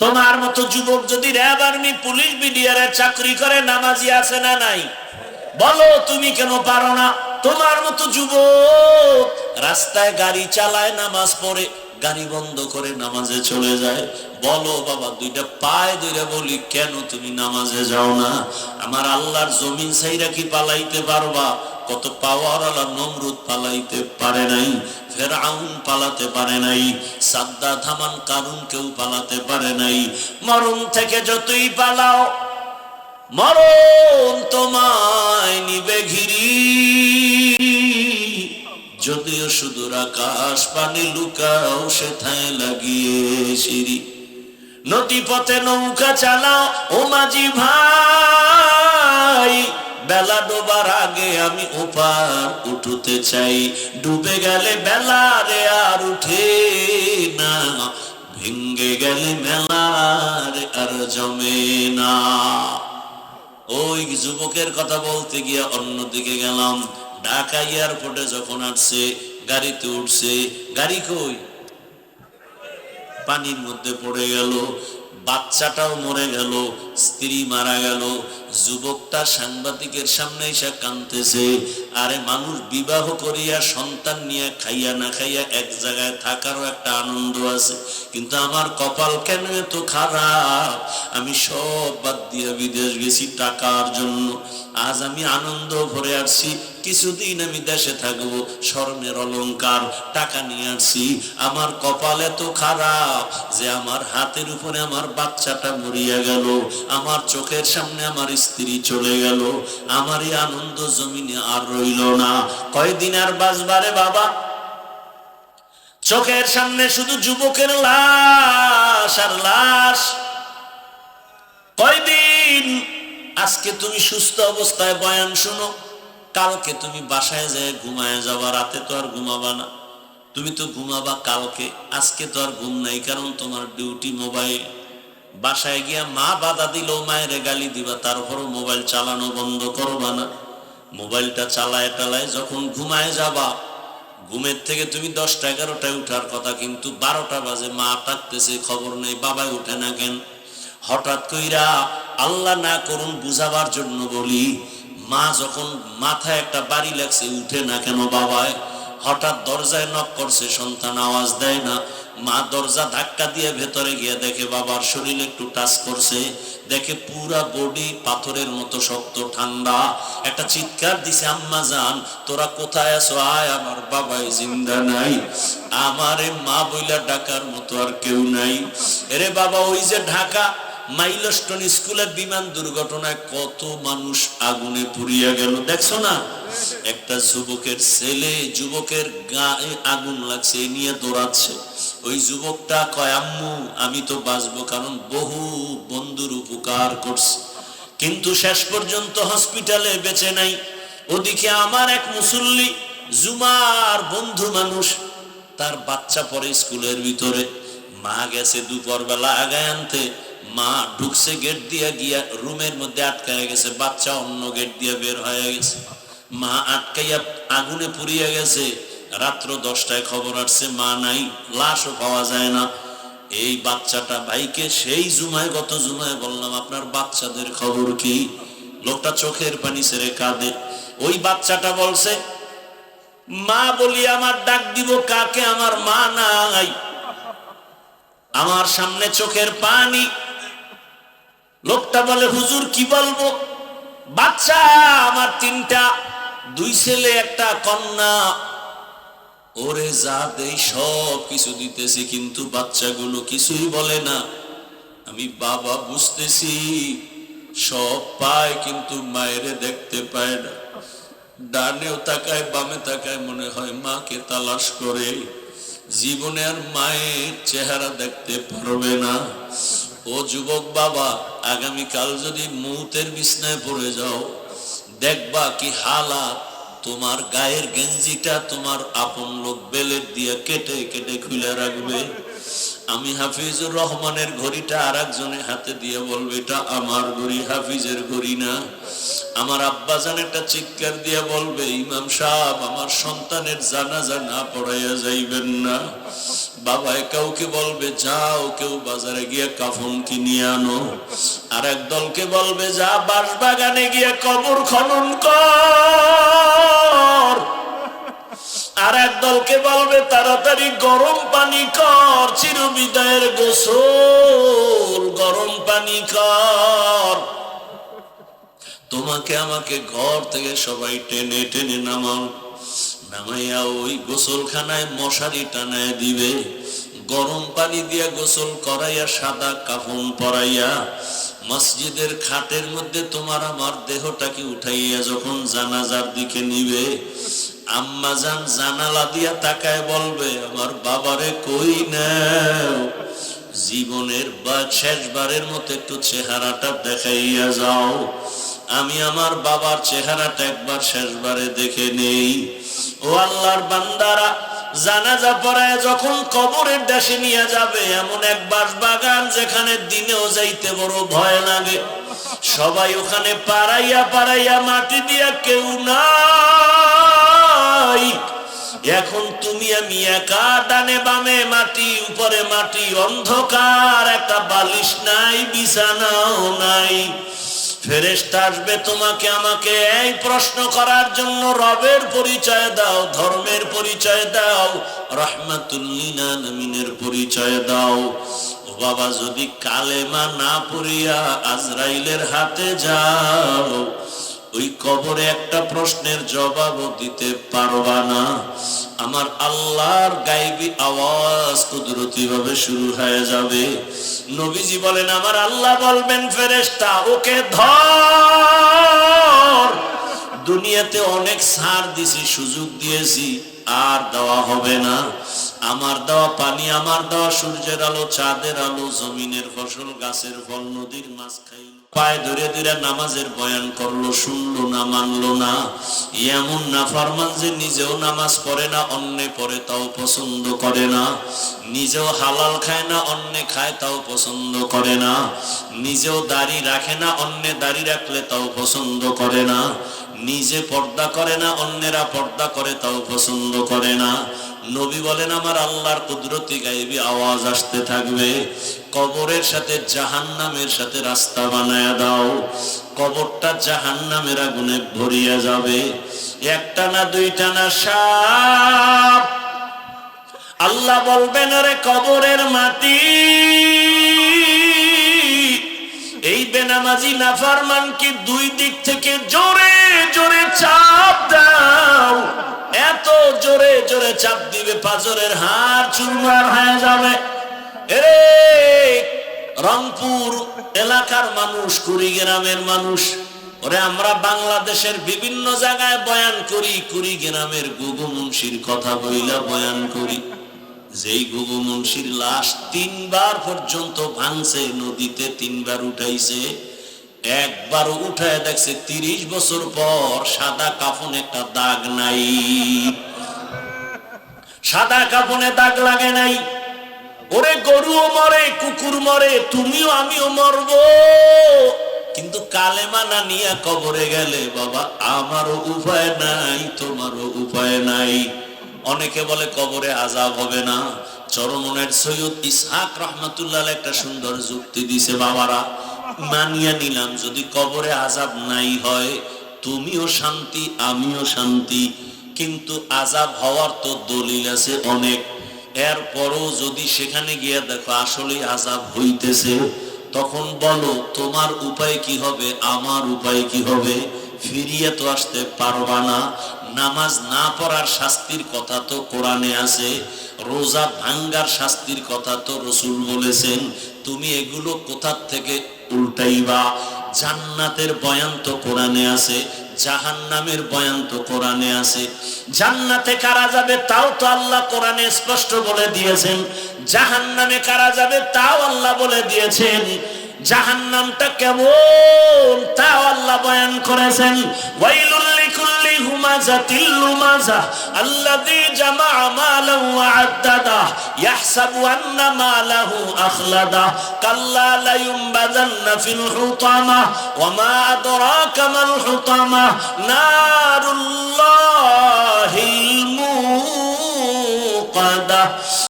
তোমার মতো যুবক যদি র্যাব আর্মি, পুলিশ বিডিআর চাকরি করে, নামাজি আছে না নাই? বলো, তুমি কেন পারো না? তোমার মতো যুবক রাস্তায় গাড়ি চালায়, নামাজ পড়ে, গাড়ি বন্ধ করে নামাজে চলে যায়। বলো, বাবা, দুইটা পায়ে দুইটা বলি, কেন তুমি নামাজে যাও না? আমার আল্লাহর জমিন সাইরা কি পালাইতে পারবা? কত পাওয়ার আলা নমরুদ পালাইতে পারে নাই। ফেরাউন পালাতে পারে নাই, সাদ্দা থামান কারুন কেউ পালাতে পারে নাই। থেকে যতই পালাও, মরণ তোমায় নিবে ঘিরি। যদিও সুদূর আকাশ পানি লুকাও, সেথায় লাগিয়ে সিঁড়ি। নদী পথে নৌকা চালাও, ও মাঝি ভাই বেলা ডোবার আগে আমি ওপার উঠতে চাই। ডুবে গেলে বেলা রে আর উঠে না। ভেঙ্গে গেলে মেলার আর জমে না। ওই যুবকের কথা বলতে গিয়ে অন্যদিকে গেলাম। ঢাকা এয়ারপোর্টে যখন আসছে, গাড়িতে উঠছে, গাড়ি কই? পানির মধ্যে পড়ে গেল, বাচ্চাটাও মরে গেল স্ত্রী মারা গেল, যুবকটা সাংবাদিকের সামনে এসে কানতেছে আরে মানুষ বিবাহ করিয়া সন্তান নিয়ে খাইয়া না খাইয়া এক জায়গায় থাকারও একটা আনন্দ আছে। কিন্তু আমার কপাল কেন এত খারাপ? আমি সব বাদ দিয়ে বিদেশ গেছি টাকার জন্য। আজ আমি আনন্দ ভরে আসছি, কিছুদিন আমি দেশে থাকব, স্বর্ণের অলংকার টাকা নিয়ে আসছি। আমার কপাল এত খারাপ যে আমার হাতের উপরে আমার বাচ্চাটা মরিয়া গেল। আমার চোখের সামনে আমার স্ত্রী চলে গেল। আমার এই আনন্দ জমিনে আর রইল না। কয়দিন আর বাঁচবারে বাবা? চোখের সামনে শুধু যুবকের লাশ আর লাশ। কয়দিন? আজকে তুমি সুস্থ অবস্থায়, বয়ান শুনো। কালকে তুমি বাসায় যায় ঘুমায় যাবা। রাতে তো আর ঘুমাবা না। তুমি তো ঘুমাবা কালকে। আজকে তো আর ঘুম নাই, কারণ তোমার ডিউটি মোবাইল। বাসায় গিয়া মা বাধা দিল, মায়ের গালি দিবা, তারপরও মোবাইল চালানো বন্ধ করবা না। মোবাইলটা চালায় টালায় যখন ঘুমায় যাবা, ঘুমের থেকে তুমি দশটা এগারোটায় উঠার কথা, কিন্তু বারোটা বাজে, মা ডাকতেছে খবর নেই, বাবাই উঠে না কেন? হঠাৎ কইরা আল্লাহ না করুন বুঝাবার জন্য বলি, মা যখন মাথায় একটা বাড়ি লাগছে, উঠে না কেন বাবায়? হঠাৎ দরজায় নক করছে, সন্তান আওয়াজ দেয় না। মা দরজা ধাক্কা দিয়ে ভেতরে গিয়ে দেখে বাবার শরীর একটু টাচ করছে। দেখে পুরা বডি পাথরের মতো শক্ত, ঠান্ডা। একটা চিৎকার দিছে, আম্মা জান, তোরা কোথায় আছো? আয়, আমার বাবাই জিন্দা নাই। আমারে মা বইলা ডাকার মতো আর কেউ নাই। এরে বাবা, ওই যে ঢাকা মাইলস্টন স্কুলে বিমান দুর্ঘটনায় কত মানুষ আগুনে পুড়িয়া গেল, দেখছ না? একটা যুবকের ছেলে, যুবকের গায়ে আগুন লাগছে নিয়ে দৌড়াচ্ছে। ওই যুবকটা কয়, আম্মু, আমি তো বাঁচবো, কারণ বহু বন্ধুর উপকার করছে। কিন্তু শেষ পর্যন্ত হসপিটালে বেঁচে নাই। ওদিকে আমার এক মুসল্লি, জুমার বন্ধু মানুষ, তার বাচ্চা পড়ে স্কুলের ভিতরে। মা গেছে দুপুর বেলা আগায় আনতে। মা ঢুকছে গেট দিয়ে গিয়া রুমের মধ্যে আটকায় গেছে। বাচ্চা অন্য গেট দিয়ে বের হয়ে গেছে। মা আটকাইয়া আগুনে পুড়িয়ে গেছে। রাত্র দশটায় খবর আসছে, মা নাই, লাশও পাওয়া যায় না। এই বাচ্চাটা ভাইকে সেই জুমায়, গত জুমায় বললাম, আপনার বাচ্চাদের খবর কি? লোকটা চোখের পানি ছেড়ে কাঁদে। ওই বাচ্চাটা বলছে, মা বলি, আমার ডাক দিব কাকে? আমার মা নাই। আমার সামনে চোখের পানি। লোকটা বলে, হুজুর, কি বলব? বাচ্চা, আমার তিনটা দুই ছেলে, একটা কন্যা। ওরে যা দেই, সব কিছু দিতেছি, কিন্তু বাচ্চাগুলো কিছুই বলে না। আমি বাবা বুঝতেছি, সব পায়, কিন্তু মায়েরে দেখতে পায় না। ডানেও তাকায়, বামে তাকায়, মনে হয় মাকে তালাশ করে। জীবনে আর মায়ের চেহারা দেখতে পারবে না। ও যুবক বাবা, আগামীকাল যদি মৌতের বিছনায় পড়ে যাও, দেখবা কি হালাত। তোমার গায়ের গেঞ্জিটা তোমার আপন লোক বেলের দিয়ে কেটে কেটে খুলে রাখবে। আমি হাফিজুর রহমানের ঘড়িটা আর একজনের হাতে দিয়ে বলবে, এটা আমার ঘড়ি, হাফিজের ঘড়ি না। আমার আব্বাজান একটা চিৎকার দিয়ে বলবে, ইমাম সাহেব, আমার সন্তানের জানাজা না পড়াইয়া যাইবেন না। বাবায় কাউকে বলবে, যাও কেউ বাজারে গিয়ে কাফন কিনিয়ে আনো। আর এক দলকে বলবে, যা বাঁশ বাগানে গিয়ে কবর খনন কর। আর এক দলকে বলবে, তাড়াতাড়ি গরম পানি কর, চিরবিদায়ের গোসল গরম পানি কর। তোমাকে আমাকে ঘর থেকে সবাই টেনে টেনে নামাও। নামাইয়া ওই গোসলখানায় মশারি টানায় দিবে। গরম পানি দিয়ে গোসল করাইয়া সাদা কাফন পরাইয়া মসজিদের খাটের মধ্যে তোমার আমার দেহটাকে উঠাইয়া যখন জানাজার দিকে নিবে, আম্মা জান জানালা দিয়া তাকায় বলবে, আমার বাবারে কই না জীবনের বা শেষবারের মতো একটু চেহারাটা দেখাইয়া যাও। আমি আমার বাবার চেহারাটা একবার শেষবারে দেখে নেই। ও আল্লাহর বান্দারা, জানাজা পড়ায় যখন কবরের দেশে নিয়ে যাবে, এমন এক বাস বাগান যেখানে দিনেও যাইতে বড় ভয় লাগে। সবাই ওখানে পাড়াইয়া পাড়াইয়া মাটি দিয়া কেউ নাই। এখন তুমি আমি একা ডানে বামে মাটি, উপরে মাটি, অন্ধকার, একটা বালিশ নাই, বিছানাও নাই। ফেরেস্তা আসবে তোমাকে আমাকে এই প্রশ্ন করার জন্য রবের পরিচয় দাও, ধর্মের পরিচয় দাও রহমাতুল্লিনের পরিচয় দাও। বাবা, যদি কালেমা না পড়িয়া আজরাইলের হাতে যাও ওই কবরে একটা প্রশ্নের জবাবও দিতে পারবা না। আমার আল্লাহর গাইবি আওয়াজ কুদরতি ভাবে শুরু হয়ে যাবে। নবীজি বলেন, আমার আল্লাহ বলবেন, ফেরেশতা, ওকে ধর। দুনিয়াতে অনেক সার দিছি, সুযোগ দিয়েছি, আর দেওয়া হবে না। আমার দেওয়া পানি, আমার দেওয়া সূর্যের আলো, চাঁদের আলো, জমিনের ফসল, গাছের ফল, নদীর মাছ খাইল পায়ে ধরে ধরে নামাজের বয়ান করল, শুনলো না, মানলো না। এমন না, ফরমান যে নিজেও নামাজ পড়ে না, অন্যে পড়ে তাও পছন্দ করে না। নিজেও হালাল খায় না, অন্যে খায় তাও পছন্দ করে না। নিজেও দাড়ি রাখে না, অন্যে দাড়ি রাখলে তাও পছন্দ করে না। নিজে পর্দা করে না, অন্যেরা পর্দা করে তাও পছন্দ করে না। নবী বলেন, আমার আল্লাহর কুদরতি গাইবি আওয়াজ আসতে থাকবে। কবরের সাথে জাহান্নামের সাথে রাস্তা বানায় দাও। কবরটা জাহান্নামের আগুনে ভরিয়া যাবে। একটা না দুইটা না সাপ। আল্লাহ বলবেন রে কবরের মাটি, এই বেনামাজি নাফারমান কি দুই দিক থেকে জোরে জোরে চাপ দাও? এত জোরে জোরে চাপ দিবে, পাজরের হাড় চুরমার হয়ে যাবে। রংপুর এলাকার মানুষ, কুড়িগ্রামের মানুষ, ওরে আমরা বাংলাদেশের বিভিন্ন জায়গায় বয়ান করি, কুড়িগ্রামের গুগু মুন্সির কথা বইলা বয়ান করি। যেই গুগু মুন্সির লাশ তিনবার পর্যন্ত ভাঙছে, নদীতে তিনবার উঠাইছে, একবার উঠায় দেখছে তিরিশ বছর পর সাদা কাফন একটা দাগ নাই। সাদা কাফনে দাগ লাগে নাই। ওরে গরুও মরে, কুকুর মরে, তুমিও আমিও মরব। কিন্তু কালেমা না নিয়ে কবরে গেলে, বাবা, আমারও উপায় নাই, তোমারও উপায় নাই। অনেকে বলে কবরে আজাব হবে না। চরমনের সৈয়দ ইসহাক রহমাতুল্লাহ একটা সুন্দর যুক্তি দিছে বাবারা, মানিয়া নিলাম, যদি কবরে আজাব নাই হয়, তুমিও শান্তি, আমিও শান্তি। কিন্তু আজাব হওয়ার তো দলিল আছে অনেক। এরপরও যদি সেখানে গিয়ে দেখো আসলে আজাব হইতেছে, তখন বলো, তোমার উপায় কি হবে? আমার উপায় কি হবে? ফিরিয়ে তো আসতে পারবা না। নামাজ না পড়ার শাস্তির কথা তো কোরআনে আছে, রোজা ভাঙ্গার শাস্তির কথা তো রসুল বলেছেন। তুমি এগুলো কোথার থেকে উল্টাইবা? জান্নাতের বয়ান তো কোরআনে আছে। জাহান্নামের বয়ান তো কোরআনে আছে। জান্নাতে কারা যাবে তাও তো আল্লাহ কোরআনে স্পষ্ট বলে দিয়েছেন। জাহান নামে কারা যাবে তাও আল্লাহ বলে দিয়েছেন। জাহান্নামটা কেমন? তাও আল্লাহ বয়ান করেছেন, ওয়াইলুল লিকুল্লি হুমাজাতিল লুমাজা আল্লাযী জামাআ মালান ওয়া ইয়াহসাবু আন্না মালাহু আখলাদা, কাল্লা লা ইউমবাযান্না ফিল হুতামা, ওয়া মা আদরাকা মাল